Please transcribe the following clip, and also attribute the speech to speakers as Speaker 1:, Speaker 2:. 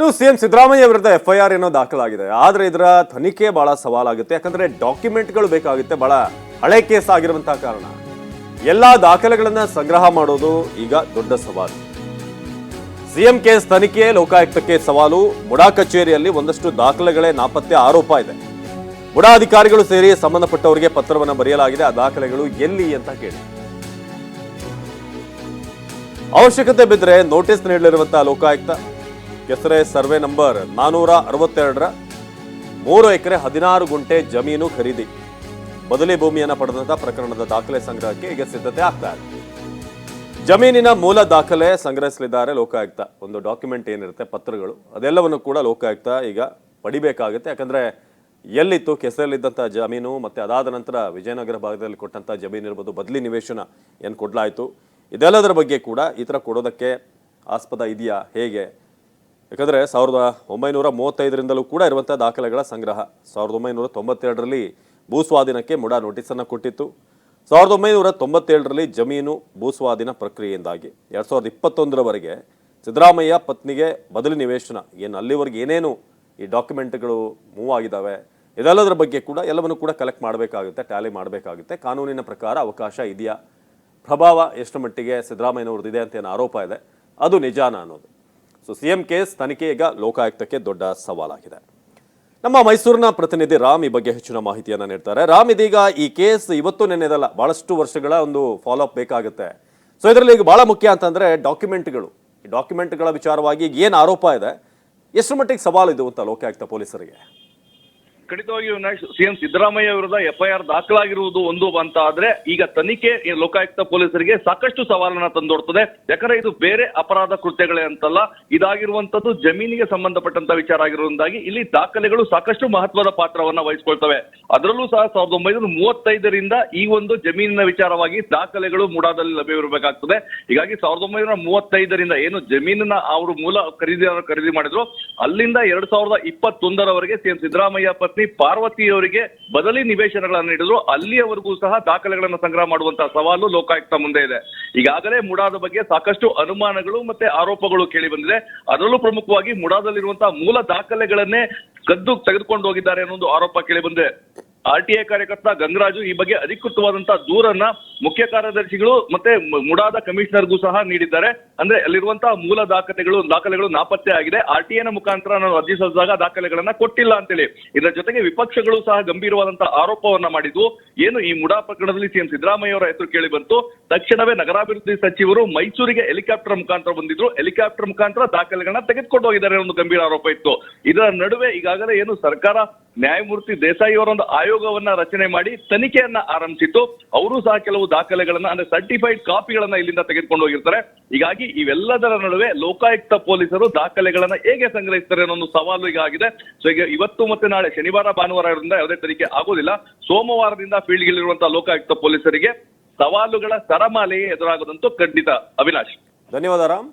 Speaker 1: ಇನ್ನು ಸಿಎಂ ಸಿದ್ದರಾಮಯ್ಯ ವಿರುದ್ಧ ಎಫ್ಐಆರ್ ಏನೋ ದಾಖಲಾಗಿದೆ. ಆದ್ರೆ ಇದರ ತನಿಖೆ ಬಹಳ ಸವಾಲಾಗುತ್ತೆ. ಯಾಕಂದ್ರೆ ಡಾಕ್ಯುಮೆಂಟ್ಗಳು ಬೇಕಾಗುತ್ತೆ. ಬಹಳ ಹಳೆ ಕೇಸ್ ಆಗಿರುವಂತಹ ಕಾರಣ. ಎಲ್ಲಾ ದಾಖಲೆಗಳನ್ನ ಸಂಗ್ರಹ ಮಾಡೋದು ಈಗ ದೊಡ್ಡ ಸವಾಲು. ಸಿಎಂ ಕೇಸ್ ತನಿಖೆ ಲೋಕಾಯುಕ್ತಕ್ಕೆ ಸವಾಲು. ಮುಡಾ ಕಚೇರಿಯಲ್ಲಿ ಒಂದಷ್ಟು ದಾಖಲೆಗಳೇ ನಾಪತ್ತೆ ಆರೋಪ ಇದೆ. ಮುಡಾ ಅಧಿಕಾರಿಗಳು ಸೇರಿ ಸಂಬಂಧಪಟ್ಟವರಿಗೆ ಪತ್ರವನ್ನು ಬರೆಯಲಾಗಿದೆ. ಆ ದಾಖಲೆಗಳು ಎಲ್ಲಿ ಅಂತ ಕೇಳಿ. ಅವಶ್ಯಕತೆ ಬಿದ್ದರೆ ನೋಟಿಸ್ ನೀಡಲಿರುವಂತಹ ಲೋಕಾಯುಕ್ತ ಕೆಸರೆ ಸರ್ವೆ ನಂಬರ್ ನಾನೂರ ಅರವತ್ತೆರಡರ ಮೂರು ಎಕರೆ ಹದಿನಾರು ಗುಂಟೆ ಜಮೀನು ಖರೀದಿ. ಬದಲಿ ಭೂಮಿಯನ್ನು ಪಡೆದಂತಹ ಪ್ರಕರಣದ ದಾಖಲೆ ಸಂಗ್ರಹಕ್ಕೆ ಈಗ ಸಿದ್ಧತೆ ಆಗ್ತಾ ಇದೆ. ಜಮೀನಿನ ಮೂಲ ದಾಖಲೆ ಸಂಗ್ರಹಿಸಲಿದ್ದಾರೆ ಲೋಕಾಯುಕ್ತ. ಒಂದು ಡಾಕ್ಯುಮೆಂಟ್ ಏನಿರುತ್ತೆ, ಪತ್ರಗಳು, ಅದೆಲ್ಲವನ್ನು ಕೂಡ ಲೋಕಾಯುಕ್ತ ಈಗ ಪಡಿಬೇಕಾಗುತ್ತೆ. ಯಾಕಂದ್ರೆ ಎಲ್ಲಿತ್ತು ಕೆಸರಲ್ಲಿದ್ದಂಥ ಜಮೀನು, ಮತ್ತೆ ಅದಾದ ನಂತರ ವಿಜಯನಗರ ಭಾಗದಲ್ಲಿ ಕೊಟ್ಟಂಥ ಜಮೀನು ಇರ್ಬೋದು, ಬದಲಿ ನಿವೇಶನ ಏನು ಕೊಡಲಾಯಿತು, ಇದೆಲ್ಲದರ ಬಗ್ಗೆ ಕೂಡ ಈ ಥರ ಕೊಡೋದಕ್ಕೆ ಆಸ್ಪದ ಇದೆಯಾ, ಹೇಗೆ? ಯಾಕಂದರೆ ಸಾವಿರದ ಒಂಬೈನೂರ ಮೂವತ್ತೈದರಿಂದಲೂ ಕೂಡ ಇರುವಂಥ ದಾಖಲೆಗಳ ಸಂಗ್ರಹ. ಸಾವಿರದ ಒಂಬೈನೂರ ತೊಂಬತ್ತೆರಡರಲ್ಲಿ ಭೂಸ್ವಾಧೀನಕ್ಕೆ ಮುಡ ನೋಟಿಸನ್ನು ಕೊಟ್ಟಿತ್ತು. ಸಾವಿರದ ಒಂಬೈನೂರ ತೊಂಬತ್ತೇಳರಲ್ಲಿ ಜಮೀನು ಭೂಸ್ವಾಧೀನ ಪ್ರಕ್ರಿಯೆಯಿಂದಾಗಿ. ಎರಡು ಸಾವಿರದ ಇಪ್ಪತ್ತೊಂದರವರೆಗೆ ಸಿದ್ದರಾಮಯ್ಯ ಪತ್ನಿಗೆ ಬದಲಿ ನಿವೇಶನ. ಏನು ಅಲ್ಲಿವರೆಗೆ ಏನೇನು ಈ ಡಾಕ್ಯುಮೆಂಟ್ಗಳು ಮೂವ್ ಆಗಿದ್ದಾವೆ ಇದೆಲ್ಲದರ ಬಗ್ಗೆ ಕೂಡ ಎಲ್ಲವನ್ನು ಕೂಡ ಕಲೆಕ್ಟ್ ಮಾಡಬೇಕಾಗುತ್ತೆ ಟ್ಯಾಲಿ ಮಾಡಬೇಕಾಗುತ್ತೆ. ಕಾನೂನಿನ ಪ್ರಕಾರ ಅವಕಾಶ ಇದೆಯಾ? ಪ್ರಭಾವ ಎಷ್ಟು ಮಟ್ಟಿಗೆ ಸಿದ್ದರಾಮಯ್ಯನವ್ರದ್ದು ಇದೆ ಅಂತ ಏನು ಆರೋಪ ಇದೆ? ಅದು ನಿಜಾನ ಅನ್ನೋದು. ಸೊ ಸಿ ಎಂ ಕೇಸ್ ತನಿಖೆ ಈಗ ಲೋಕಾಯುಕ್ತಕ್ಕೆ ದೊಡ್ಡ ಸವಾಲಾಗಿದೆ. ನಮ್ಮ ಮೈಸೂರಿನ ಪ್ರತಿನಿಧಿ ರಾಮ್ ಈ ಬಗ್ಗೆ ಹೆಚ್ಚಿನ ಮಾಹಿತಿಯನ್ನು ನೀಡ್ತಾರೆ. ರಾಮ್, ಇದೀಗ ಈ ಕೇಸ್ ಇವತ್ತು ನೆನೆದಲ್ಲ ಬಹಳಷ್ಟು ವರ್ಷಗಳ ಒಂದು ಫಾಲೋ ಅಪ್ ಬೇಕಾಗುತ್ತೆ. ಸೊ ಇದರಲ್ಲಿ ಈಗ ಬಹಳ ಮುಖ್ಯ ಅಂತಂದ್ರೆ ಡಾಕ್ಯುಮೆಂಟ್ಗಳು ಈ ಡಾಕ್ಯುಮೆಂಟ್ಗಳ ವಿಚಾರವಾಗಿ ಏನು ಆರೋಪ ಇದೆ? ಎಷ್ಟು ಮಟ್ಟಿಗೆ ಸವಾಲು ಇದು ಅಂತ ಲೋಕಾಯುಕ್ತ ಪೊಲೀಸರಿಗೆ?
Speaker 2: ಖಂಡಿತವಾಗಿಯೂ ಸಿಎಂ ಸಿದ್ದರಾಮಯ್ಯ ವಿರುದ್ಧ ಎಫ್ಐಆರ್ ದಾಖಲಾಗಿರುವುದು ಒಂದು ಅಂತ ಆದ್ರೆ ಈಗ ತನಿಖೆ ಲೋಕಾಯುಕ್ತ ಪೊಲೀಸರಿಗೆ ಸಾಕಷ್ಟು ಸವಾಲನ್ನ ತಂದೊಡ್ತದೆ. ಯಾಕಂದ್ರೆ ಇದು ಬೇರೆ ಅಪರಾಧ ಕೃತ್ಯಗಳೇ ಅಂತಲ್ಲ. ಇದಾಗಿರುವಂತದ್ದು ಜಮೀನಿಗೆ ಸಂಬಂಧಪಟ್ಟಂತ ವಿಚಾರ ಆಗಿರುವುದಾಗಿ ಇಲ್ಲಿ ದಾಖಲೆಗಳು ಸಾಕಷ್ಟು ಮಹತ್ವದ ಪಾತ್ರವನ್ನ ವಹಿಸ್ಕೊಳ್ತವೆ. ಅದರಲ್ಲೂ ಸಹ ಸಾವಿರದ ಒಂಬೈನೂರ ಮೂವತ್ತೈದರಿಂದ ಈ ಒಂದು ಜಮೀನಿನ ವಿಚಾರವಾಗಿ ದಾಖಲೆಗಳು ಮೂಡಾದಲ್ಲಿ ಲಭ್ಯವಿರಬೇಕಾಗ್ತದೆ. ಹೀಗಾಗಿ ಸಾವಿರದ ಒಂಬೈನೂರ ಮೂವತ್ತೈದರಿಂದ ಏನು ಜಮೀನನ್ನ ಅವರು ಮೂಲ ಖರೀದಿದಾರರು ಖರೀದಿ ಮಾಡಿದ್ರು, ಅಲ್ಲಿಂದ ಎರಡ್ ಸಾವಿರದ ಇಪ್ಪತ್ತೊಂದರವರೆಗೆ ಸಿಎಂ ಸಿದ್ದರಾಮಯ್ಯ ಪತ್ನಿ ಪಾರ್ವತಿಯವರಿಗೆ ಬದಲಿ ನಿವೇಶನಗಳನ್ನು ನೀಡಿದ್ರು. ಅಲ್ಲಿಯವರೆಗೂ ಸಹ ದಾಖಲೆಗಳನ್ನು ಸಂಗ್ರಹ ಮಾಡುವಂತಹ ಸವಾಲು ಲೋಕಾಯುಕ್ತ ಮುಂದೆ ಇದೆ. ಈಗಾಗಲೇ ಮುಡಾದ ಬಗ್ಗೆ ಸಾಕಷ್ಟು ಅನುಮಾನಗಳು ಮತ್ತೆ ಆರೋಪಗಳು ಕೇಳಿ ಬಂದಿದೆ. ಅದರಲ್ಲೂ ಪ್ರಮುಖವಾಗಿ ಮುಡಾದಲ್ಲಿರುವಂತಹ ಮೂಲ ದಾಖಲೆಗಳನ್ನೇ ಕದ್ದು ತೆಗೆದುಕೊಂಡು ಹೋಗಿದ್ದಾರೆ ಅನ್ನೋ ಒಂದು ಆರೋಪ ಕೇಳಿ ಬಂದಿದೆ. ಆರ್ ಟಿ ಐ ಕಾರ್ಯಕರ್ತ ಗಂಗರಾಜು ಈ ಬಗ್ಗೆ ಅಧಿಕೃತವಾದಂತಹ ದೂರನ್ನ ಮುಖ್ಯ ಕಾರ್ಯದರ್ಶಿಗಳು ಮತ್ತೆ ಮುಡಾದ ಕಮಿಷನರ್ಗೂ ಸಹ ನೀಡಿದ್ದಾರೆ. ಅಂದ್ರೆ ಅಲ್ಲಿರುವಂತಹ ಮೂಲ ದಾಖಲೆಗಳು ದಾಖಲೆಗಳು ನಾಪತ್ತೆ ಆಗಿದೆ. ಆರ್ ಟಿ ಐನ ಮುಖಾಂತರ ನಾನು ಅರ್ಜಿ ಸಲ್ಲಿಸಿದಾಗ ದಾಖಲೆಗಳನ್ನ ಕೊಟ್ಟಿಲ್ಲ ಅಂತೇಳಿ. ಇದರ ಜೊತೆಗೆ ವಿಪಕ್ಷಗಳು ಸಹ ಗಂಭೀರವಾದಂತಹ ಆರೋಪವನ್ನ ಮಾಡಿದ್ವು. ಏನು ಈ ಮುಡಾ ಪ್ರಕರಣದಲ್ಲಿ ಸಿಎಂ ಸಿದ್ದರಾಮಯ್ಯ ಅವರ ಹೆಸರು ಕೇಳಿ ಬಂತು, ತಕ್ಷಣವೇ ನಗರಾಭಿವೃದ್ಧಿ ಸಚಿವರು ಮೈಸೂರಿಗೆ ಹೆಲಿಕಾಪ್ಟರ್ ಮುಖಾಂತರ ಬಂದಿದ್ರು. ಹೆಲಿಕಾಪ್ಟರ್ ಮುಖಾಂತರ ದಾಖಲೆಗಳನ್ನ ತೆಗೆದುಕೊಂಡು ಹೋಗಿದ್ದಾರೆ ಒಂದು ಗಂಭೀರ ಆರೋಪ ಇತ್ತು. ಇದರ ನಡುವೆ ಈಗಾಗಲೇ ಏನು ಸರ್ಕಾರ, ನ್ಯಾಯಮೂರ್ತಿ ದೇಸಾಯಿ ಅವರ ಒಂದು ಆಯೋಗವನ್ನ ರಚನೆ ಮಾಡಿ ತನಿಖೆಯನ್ನ ಆರಂಭಿಸಿತ್ತು. ಅವರು ಸಹ ಕೆಲವು ದಾಖಲೆಗಳನ್ನ, ಅಂದ್ರೆ ಸರ್ಟಿಫೈಡ್ ಕಾಪಿಗಳನ್ನ ಇಲ್ಲಿಂದ ತೆಗೆದುಕೊಂಡು ಹೋಗಿರ್ತಾರೆ ಹೀಗಾಗಿ ಇವೆಲ್ಲದರ ನಡುವೆ ಲೋಕಾಯುಕ್ತ ಪೊಲೀಸರು ದಾಖಲೆಗಳನ್ನ ಹೇಗೆ ಸಂಗ್ರಹಿಸ್ತಾರೆ ಅನ್ನೋ ಒಂದು ಸವಾಲು ಈಗ ಆಗಿದೆ. ಸೊ, ಈಗ ಇವತ್ತು ಮತ್ತೆ ನಾಳೆ ಶನಿವಾರ, ಭಾನುವಾರ ಯಾವುದೇ ತನಿಖೆ ಆಗೋದಿಲ್ಲ. ಸೋಮವಾರದಿಂದ ಫೀಲ್ಡ್ಗಿಲ್ಲಿರುವಂತಹ ಲೋಕಾಯುಕ್ತ ಪೊಲೀಸರಿಗೆ ಸವಾಲುಗಳ ಸರಮಾಲೆಯೇ ಎದುರಾಗದಂತೂ ಖಂಡಿತ ಅವಿನಾಶ್.
Speaker 1: ಧನ್ಯವಾದ ರಾಮ್.